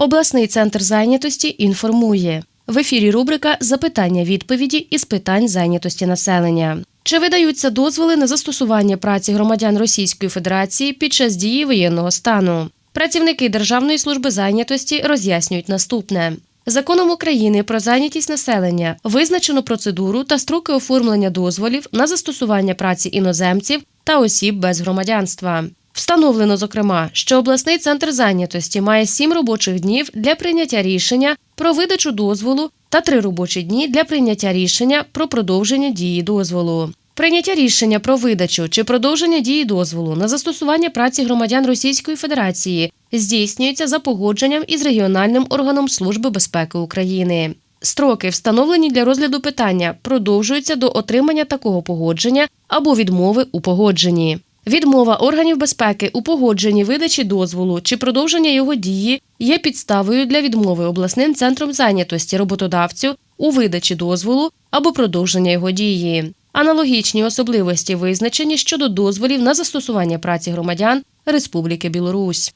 Обласний центр зайнятості інформує. В ефірі рубрика Запитання відповіді із питань зайнятості населення. Чи видаються дозволи на застосування праці громадян Російської Федерації під час дії воєнного стану? Працівники Державної служби зайнятості роз'яснюють наступне. Законом України про зайнятість населення визначено процедуру та строки оформлення дозволів на застосування праці іноземців та осіб без громадянства. Встановлено, зокрема, що обласний центр зайнятості має сім робочих днів для прийняття рішення про видачу дозволу та три робочі дні для прийняття рішення про продовження дії дозволу. Прийняття рішення про видачу чи продовження дії дозволу на застосування праці громадян Російської Федерації здійснюється за погодженням із регіональним органом Служби безпеки України. Строки, встановлені для розгляду питання, продовжуються до отримання такого погодження або відмови у погодженні. Відмова органів безпеки у погодженні видачі дозволу чи продовження його дії є підставою для відмови обласним центром зайнятості роботодавцю у видачі дозволу або продовження його дії. Аналогічні особливості визначені щодо дозволів на застосування праці громадян Республіки Білорусь.